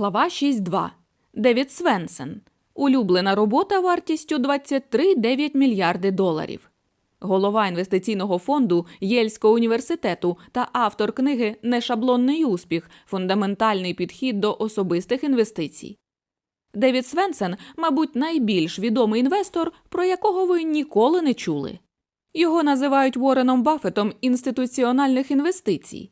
Глава 6.2. Девід Свенсен. Улюблена робота вартістю 23,9 мільярди доларів. Голова інвестиційного фонду Єльського університету та автор книги Нешаблонний успіх. Фундаментальний підхід до особистих інвестицій. Девід Свенсен, мабуть, найбільш відомий інвестор, про якого ви ніколи не чули. Його називають Уореном Баффетом інституціональних інвестицій.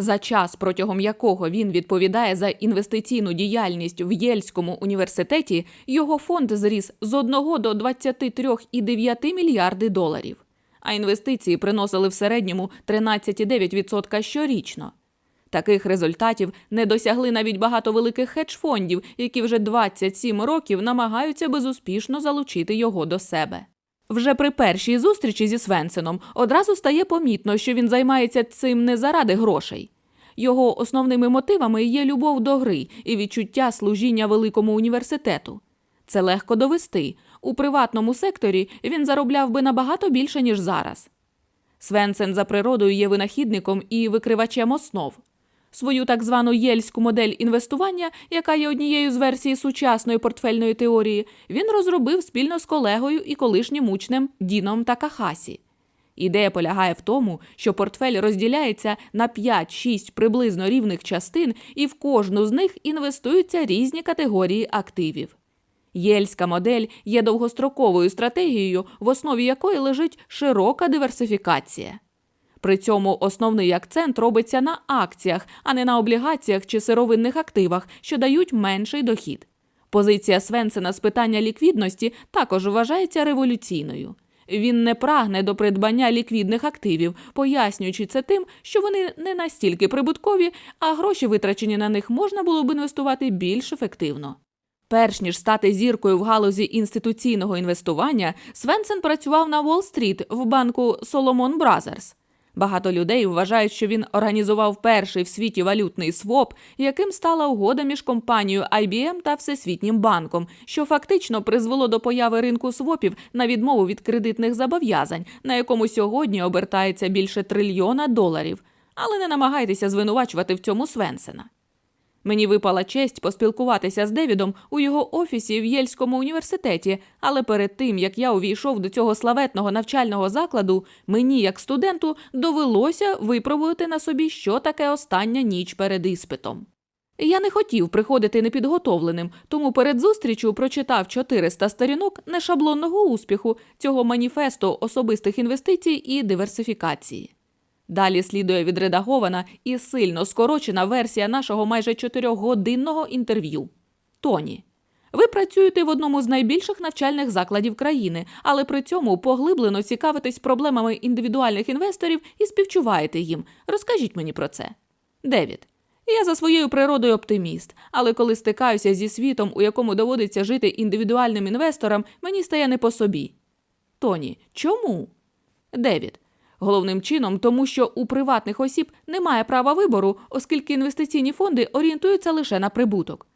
За час, протягом якого він відповідає за інвестиційну діяльність в Єльському університеті, його фонд зріс з 1 до 23,9 мільярди доларів, а інвестиції приносили в середньому 13,9% щорічно. Таких результатів не досягли навіть багато великих хедж-фондів, які вже 27 років намагаються безуспішно залучити його до себе. Вже при першій зустрічі зі Свенсеном одразу стає помітно, що він займається цим не заради грошей. Його основними мотивами є любов до гри і відчуття служіння великому університету. Це легко довести. У приватному секторі він заробляв би набагато більше, ніж зараз. Свенсен за природою є винахідником і викривачем основ. Свою так звану єльську модель інвестування, яка є однією з версій сучасної портфельної теорії, він розробив спільно з колегою і колишнім учнем Діном Такахасі. Ідея полягає в тому, що портфель розділяється на 5-6 приблизно рівних частин, і в кожну з них інвестуються різні категорії активів. Єльська модель є довгостроковою стратегією, в основі якої лежить широка диверсифікація. При цьому основний акцент робиться на акціях, а не на облігаціях чи сировинних активах, що дають менший дохід. Позиція Свенсена з питання ліквідності також вважається революційною. Він не прагне до придбання ліквідних активів, пояснюючи це тим, що вони не настільки прибуткові, а гроші, витрачені на них, можна було б інвестувати більш ефективно. Перш ніж стати зіркою в галузі інституційного інвестування, Свенсен працював на Уолл-стріт в банку Solomon Brothers. Багато людей вважають, що він організував перший в світі валютний своп, яким стала угода між компанією IBM та Всесвітнім банком, що фактично призвело до появи ринку свопів на відмову від кредитних зобов'язань, на якому сьогодні обертається більше трильйона доларів. Але не намагайтеся звинувачувати в цьому Свенсена. Мені випала честь поспілкуватися з Девідом у його офісі в Єльському університеті, але перед тим як я увійшов до цього славетного навчального закладу, мені, як студенту, довелося випробувати на собі, що таке остання ніч перед іспитом. Я не хотів приходити непідготовленим, тому перед зустрічю прочитав 400 сторінок нешаблонного успіху цього маніфесту особистих інвестицій і диверсифікації. Далі слідує відредагована і сильно скорочена версія нашого майже чотирьохгодинного інтерв'ю. Тоні. Ви працюєте в одному з найбільших навчальних закладів країни, але при цьому поглиблено цікавитесь проблемами індивідуальних інвесторів і співчуваєте їм. Розкажіть мені про це. Девід. Я за своєю природою оптиміст, але коли стикаюся зі світом, у якому доводиться жити індивідуальним інвесторам, мені стає не по собі. Тоні. Чому? Девід. Головним чином, тому що у приватних осіб немає права вибору, оскільки інвестиційні фонди орієнтуються лише на прибуток.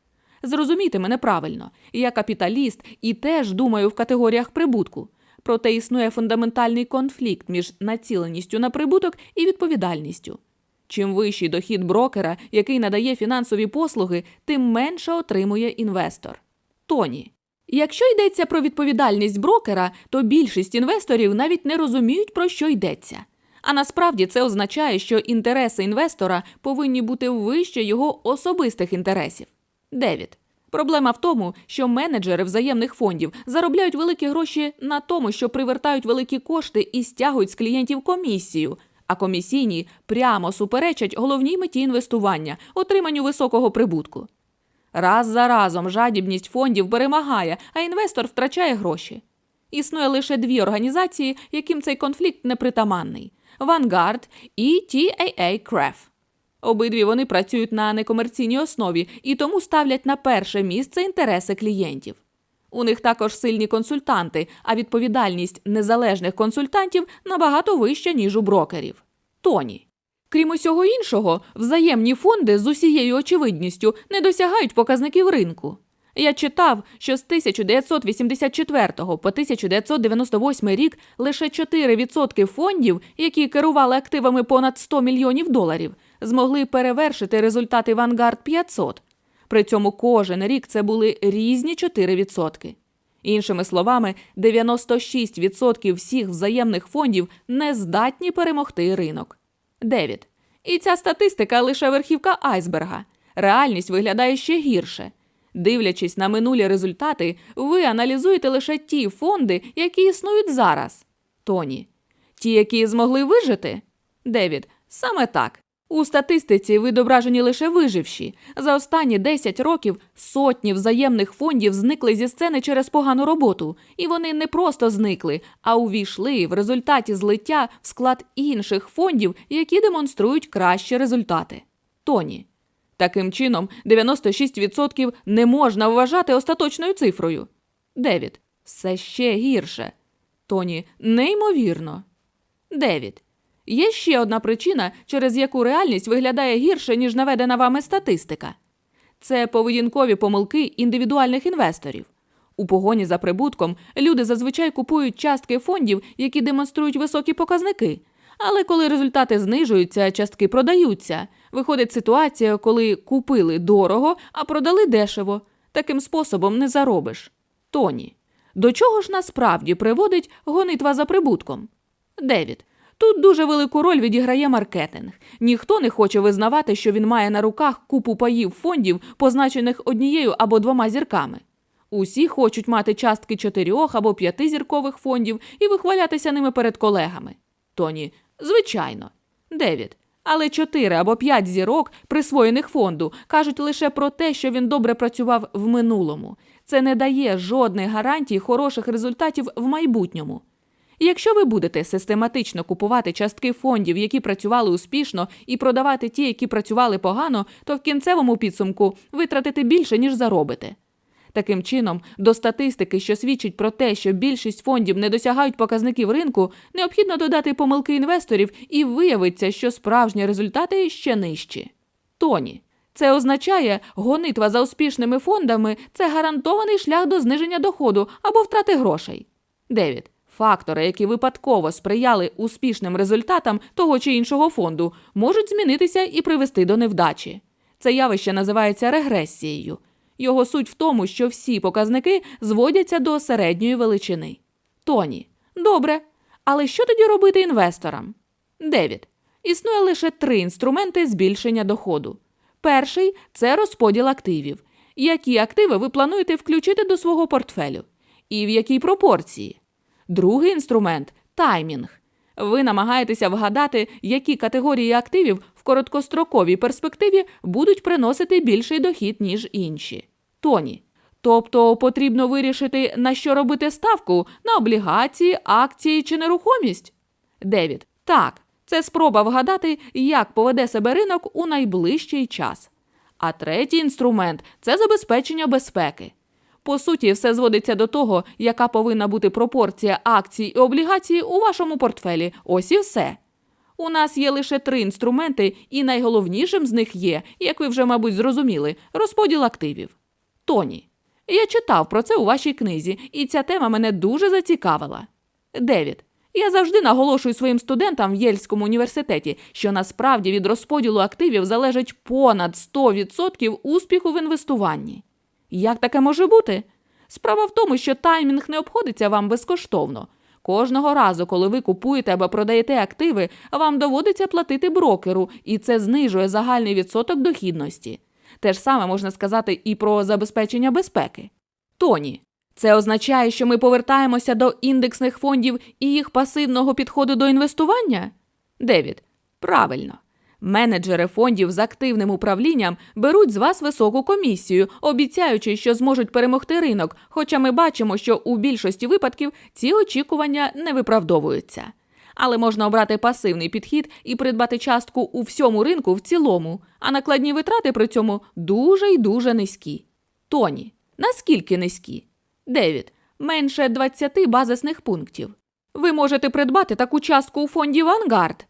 Зрозумійте мене правильно, я капіталіст і теж думаю в категоріях прибутку. Проте існує фундаментальний конфлікт між націленістю на прибуток і відповідальністю. Чим вищий дохід брокера, який надає фінансові послуги, тим менше отримує інвестор. Тоні. Якщо йдеться про відповідальність брокера, то більшість інвесторів навіть не розуміють, про що йдеться. А насправді це означає, що інтереси інвестора повинні бути вище його особистих інтересів. Девід. Проблема в тому, що менеджери взаємних фондів заробляють великі гроші на тому, що привертають великі кошти і стягують з клієнтів комісію, а комісійні прямо суперечать головній меті інвестування отриманню високого прибутку. Раз за разом жадібність фондів перемагає, а інвестор втрачає гроші. Існує лише дві організації, яким цей конфлікт непритаманний Vanguard і TAA CREF. Обидві вони працюють на некомерційній основі і тому ставлять на перше місце інтереси клієнтів. У них також сильні консультанти, а відповідальність незалежних консультантів набагато вища, ніж у брокерів. Тоні. Крім усього іншого, взаємні фонди з усією очевидністю не досягають показників ринку. Я читав, що з 1984 по 1998 рік лише 4% фондів, які керували активами понад 100 мільйонів доларів, змогли перевершити результати Vanguard 500. При цьому кожен рік це були різні 4%. Іншими словами, 96% всіх взаємних фондів не здатні перемогти ринок. 9. І ця статистика лише верхівка айсберга. Реальність виглядає ще гірше. Дивлячись на минулі результати, ви аналізуєте лише ті фонди, які існують зараз. Тоні. Ті, які змогли вижити? Девід. Саме так. У статистиці відображені лише виживші. За останні 10 років сотні взаємних фондів зникли зі сцени через погану роботу, і вони не просто зникли, а увійшли в результаті злиття в склад інших фондів, які демонструють кращі результати. Тоні. Таким чином, 96% не можна вважати остаточною цифрою. Девід. Все ще гірше. Тоні, неймовірно. Девід. Є ще одна причина, через яку реальність виглядає гірше, ніж наведена вами статистика. Це поведінкові помилки індивідуальних інвесторів. У погоні за прибутком люди зазвичай купують частки фондів, які демонструють високі показники. Але коли результати знижуються, частки продаються. Виходить ситуація, коли купили дорого, а продали дешево. Таким способом не заробиш. Тоні. До чого ж насправді приводить гонитва за прибутком? Девід. Тут дуже велику роль відіграє маркетинг. Ніхто не хоче визнавати, що він має на руках купу паїв фондів, позначених однією або двома зірками. Усі хочуть мати частки чотирьох або п'яти зіркових фондів і вихвалятися ними перед колегами. Тоні, звичайно. Девід. Але чотири або п'ять зірок, присвоєних фонду, кажуть лише про те, що він добре працював в минулому. Це не дає жодних гарантій хороших результатів в майбутньому. Якщо ви будете систематично купувати частки фондів, які працювали успішно, і продавати ті, які працювали погано, то в кінцевому підсумку витратите більше, ніж заробите. Таким чином, до статистики, що свідчить про те, що більшість фондів не досягають показників ринку, необхідно додати помилки інвесторів і виявиться, що справжні результати ще нижчі. Тоні. Це означає, гонитва за успішними фондами це гарантований шлях до зниження доходу або втрати грошей. Девід. Фактори, які випадково сприяли успішним результатам того чи іншого фонду, можуть змінитися і привести до невдачі. Це явище називається регресією. Його суть в тому, що всі показники зводяться до середньої величини. Тоні. Добре. Але що тоді робити інвесторам? Девід. Існує лише три інструменти збільшення доходу. Перший це розподіл активів. Які активи ви плануєте включити до свого портфелю? І в якій пропорції? Другий інструмент таймінг. Ви намагаєтеся вгадати, які категорії активів в короткостроковій перспективі будуть приносити більший дохід, ніж інші. Тоні. Тобто потрібно вирішити, на що робити ставку на облігації, акції чи нерухомість? Девід. Так, це спроба вгадати, як поведе себе ринок у найближчий час. А третій інструмент це забезпечення безпеки. По суті, все зводиться до того, яка повинна бути пропорція акцій і облігацій у вашому портфелі. Ось і все. У нас є лише три інструменти, і найголовнішим з них є, як ви вже, мабуть, зрозуміли, розподіл активів. Тоні. Я читав про це у вашій книзі, і ця тема мене дуже зацікавила. Девід. Я завжди наголошую своїм студентам в Єльському університеті, що насправді від розподілу активів залежить понад 100% успіху в інвестуванні. Як таке може бути? Справа в тому, що таймінг не обходиться вам безкоштовно. Кожного разу, коли ви купуєте або продаєте активи, вам доводиться платити брокеру, і це знижує загальний відсоток дохідності. Те ж саме можна сказати і про забезпечення безпеки. Тоні. Це означає, що ми повертаємося до індексних фондів і їх пасивного підходу до інвестування? Девід. Правильно. Менеджери фондів з активним управлінням беруть з вас високу комісію, обіцяючи, що зможуть перемогти ринок, хоча ми бачимо, що у більшості випадків ці очікування не виправдовуються. Але можна обрати пасивний підхід і придбати частку у всьому ринку в цілому, а накладні витрати при цьому дуже й дуже низькі. Тоні, наскільки низькі? Девід, менше 20 базисних пунктів. Ви можете придбати таку частку у фонді Vanguard.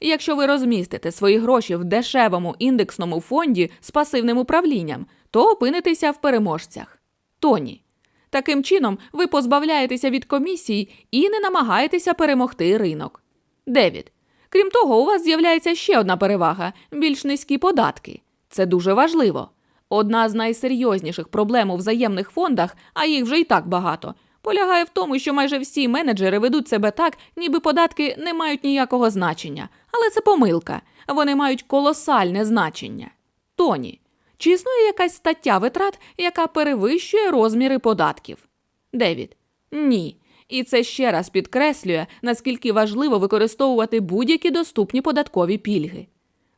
Якщо ви розмістите свої гроші в дешевому індексному фонді з пасивним управлінням, то опинитеся в переможцях. Тоні. Таким чином, ви позбавляєтеся від комісій і не намагаєтеся перемогти ринок. Девід. Крім того, у вас з'являється ще одна перевага більш низькі податки. Це дуже важливо. Одна з найсерйозніших проблем у взаємних фондах, а їх вже і так багато, полягає в тому, що майже всі менеджери ведуть себе так, ніби податки не мають ніякого значення. Але це помилка. Вони мають колосальне значення. Тоні, чи існує якась стаття витрат, яка перевищує розміри податків? Девід. Ні. І це ще раз підкреслює, наскільки важливо використовувати будь-які доступні податкові пільги.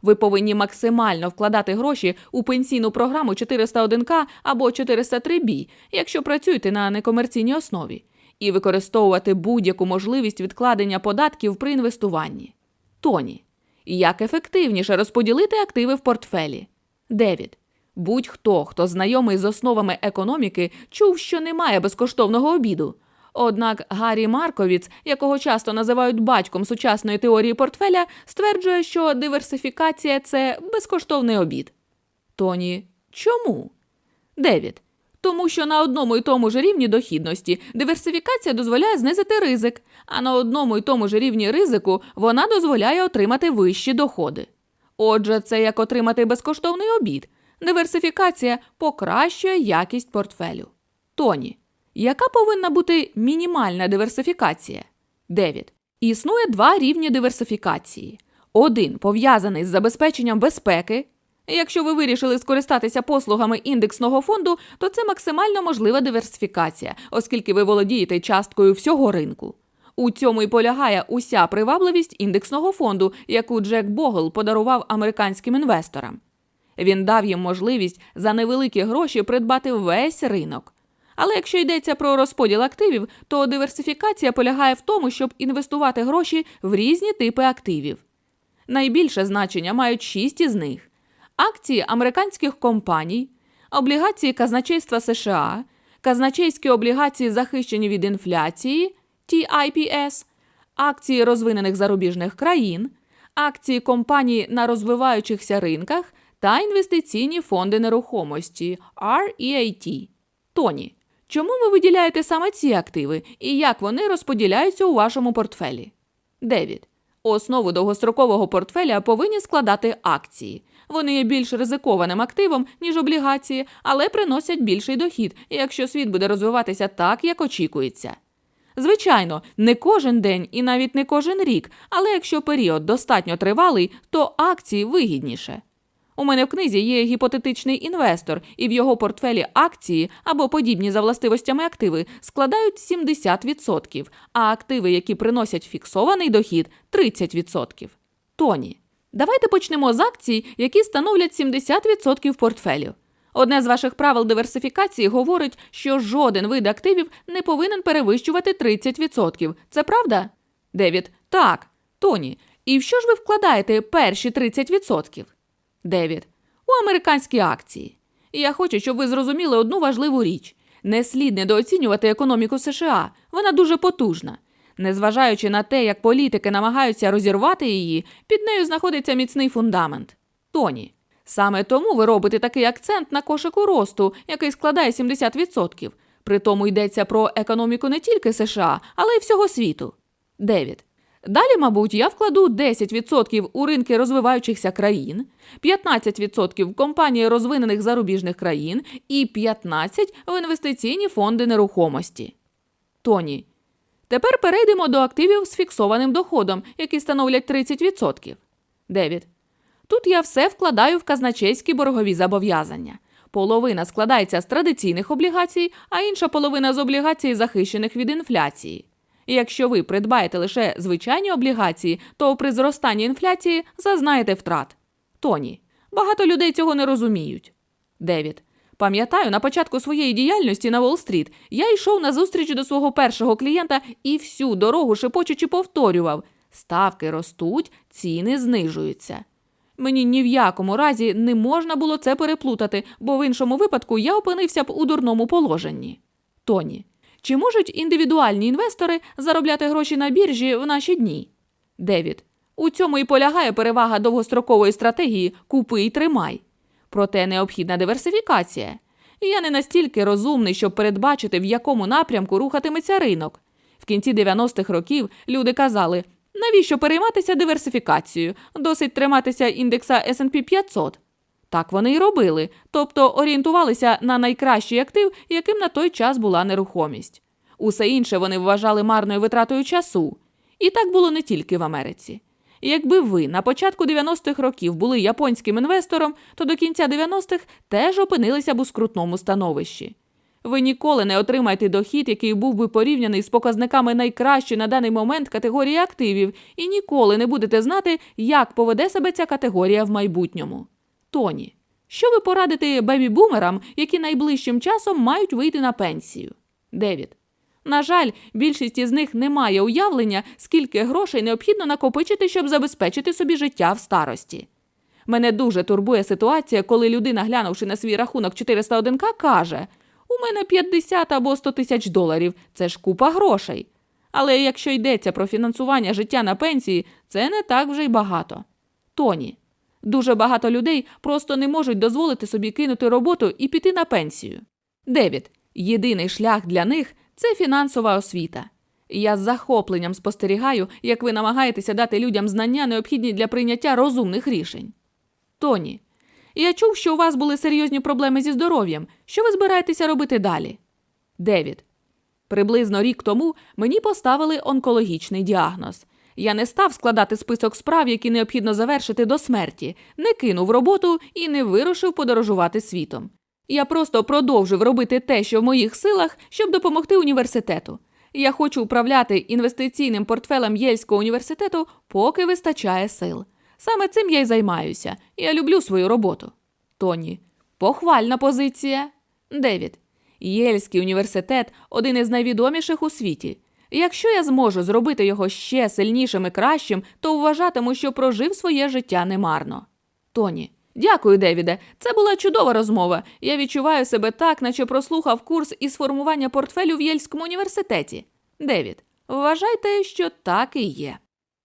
Ви повинні максимально вкладати гроші у пенсійну програму 401к або 403b, якщо працюєте на некомерційній основі, і використовувати будь-яку можливість відкладення податків при інвестуванні. Тоні. Як ефективніше розподілити активи в портфелі? Девід. Будь-хто, хто знайомий з основами економіки, чув, що немає безкоштовного обіду. Однак Гаррі Марковіц, якого часто називають батьком сучасної теорії портфеля, стверджує, що диверсифікація це безкоштовний обід. Тоні, чому? Девід. Тому що на одному і тому ж рівні дохідності диверсифікація дозволяє знизити ризик, а на одному і тому ж рівні ризику вона дозволяє отримати вищі доходи. Отже, це як отримати безкоштовний обід. Диверсифікація покращує якість портфелю. Тоні. Яка повинна бути мінімальна диверсифікація? Девід. Існує два рівні диверсифікації. Один пов'язаний з забезпеченням безпеки. Якщо ви вирішили скористатися послугами індексного фонду, то це максимально можлива диверсифікація, оскільки ви володієте часткою всього ринку. У цьому і полягає уся привабливість індексного фонду, яку Джек Богл подарував американським інвесторам. Він дав їм можливість за невеликі гроші придбати весь ринок. Але якщо йдеться про розподіл активів, то диверсифікація полягає в тому, щоб інвестувати гроші в різні типи активів. Найбільше значення мають шість із них: акції американських компаній, облігації казначейства США, казначейські облігації, захищені від інфляції TIPS, акції розвинених зарубіжних країн, акції компаній на розвиваючихся ринках та інвестиційні фонди нерухомості REAT. Тоні, чому ви виділяєте саме ці активи і як вони розподіляються у вашому портфелі? Девід. Основу довгострокового портфеля повинні складати акції. Вони є більш ризикованим активом, ніж облігації, але приносять більший дохід, якщо світ буде розвиватися так, як очікується. Звичайно, не кожен день і навіть не кожен рік, але якщо період достатньо тривалий, то акції вигідніше. У мене в книзі є гіпотетичний інвестор, і в його портфелі акції або подібні за властивостями активи складають 70%, а активи, які приносять фіксований дохід 30%. Тоні, давайте почнемо з акцій, які становлять 70% портфелю. Одне з ваших правил диверсифікації говорить, що жоден вид активів не повинен перевищувати 30%. Це правда? Девід. Так. Тоні. І в що ж ви вкладаєте перші 30%? Девід. У американські акції. І я хочу, щоб ви зрозуміли одну важливу річ: не слід недооцінювати економіку США. Вона дуже потужна. Незважаючи на те, як політики намагаються розірвати її, під нею знаходиться міцний фундамент. Тоні. Саме тому ви робите такий акцент на кошику росту, який складає 70%. При тому йдеться про економіку не тільки США, але й всього світу. Девід. Далі, мабуть, я вкладу 10% у ринки розвиваючихся країн, 15% в компанії розвинених зарубіжних країн і 15% в інвестиційні фонди нерухомості. Тоні. Тепер перейдемо до активів з фіксованим доходом, які становлять 30%. Девід. Тут я все вкладаю в казначейські боргові зобов'язання. Половина складається з традиційних облігацій, а інша половина з облігацій, захищених від інфляції. І якщо ви придбаєте лише звичайні облігації, то при зростанні інфляції зазнаєте втрат. Тоні. Багато людей цього не розуміють. Девід. Пам'ятаю, на початку своєї діяльності на Уолл-стріт я йшов на зустріч до свого першого клієнта і всю дорогу шепочучи повторював: ставки ростуть, ціни знижуються. Мені ні в якому разі не можна було це переплутати, бо в іншому випадку я опинився б у дурному положенні. Тоні. Чи можуть індивідуальні інвестори заробляти гроші на біржі в наші дні? Девід. У цьому і полягає перевага довгострокової стратегії купи і тримай. Проте необхідна диверсифікація. Я не настільки розумний, щоб передбачити, в якому напрямку рухатиметься ринок. В кінці 90-х років люди казали, навіщо перейматися диверсифікацією? Досить триматися індекса S&P 500. Так вони й робили, тобто орієнтувалися на найкращий актив, яким на той час була нерухомість. Усе інше вони вважали марною витратою часу. І так було не тільки в Америці. Якби ви на початку 90-х років були японським інвестором, то до кінця 90-х теж опинилися б у скрутному становищі. Ви ніколи не отримаєте дохід, який був би порівняний з показниками найкращої на даний момент категорії активів, і ніколи не будете знати, як поведе себе ця категорія в майбутньому. Тоні, що ви порадите бебі-бумерам, які найближчим часом мають вийти на пенсію? Девід. На жаль, більшість із них не має уявлення, скільки грошей необхідно накопичити, щоб забезпечити собі життя в старості. Мене дуже турбує ситуація, коли людина, глянувши на свій рахунок 401к, каже: У мене 50 або 100 тисяч доларів, це ж купа грошей. Але якщо йдеться про фінансування життя на пенсії, це не так вже й багато. Тоні. Дуже багато людей просто не можуть дозволити собі кинути роботу і піти на пенсію. Девід. Єдиний шлях для них це фінансова освіта. Я з захопленням спостерігаю, як ви намагаєтеся дати людям знання, необхідні для прийняття розумних рішень. Тоні, я чув, що у вас були серйозні проблеми зі здоров'ям. Що ви збираєтеся робити далі? Девід. Приблизно рік тому мені поставили онкологічний діагноз. Я не став складати список справ, які необхідно завершити до смерті, не кинув роботу і не вирушив подорожувати світом. Я просто продовжив робити те, що в моїх силах, щоб допомогти університету. Я хочу управляти інвестиційним портфелем Єльського університету, поки вистачає сил. Саме цим я й займаюся. Я люблю свою роботу. Тоні. Похвальна позиція. Девід. Єльський університет один із найвідоміших у світі. Якщо я зможу зробити його ще сильнішим і кращим, то вважатиму, що прожив своє життя немарно. Тоні. Дякую, Девіде. Це була чудова розмова. Я відчуваю себе так, наче прослухав курс із формування портфелю в Єльському університеті. Девід, вважайте, що так і є.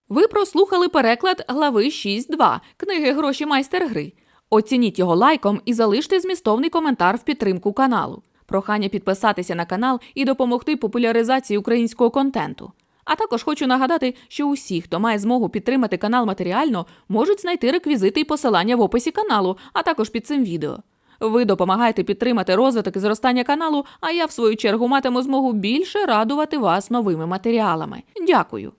Ви прослухали переклад глави 6.2 книги Гроші майстер гри. Оцініть його лайком і залиште змістовний коментар в підтримку каналу. Прохання підписатися на канал і допомогти популяризації українського контенту. А також хочу нагадати, що усі, хто має змогу підтримати канал матеріально, можуть знайти реквізити і посилання в описі каналу, а також під цим відео. Ви допомагаєте підтримати розвиток і зростання каналу, а я, в свою чергу, матиму змогу більше радувати вас новими матеріалами. Дякую.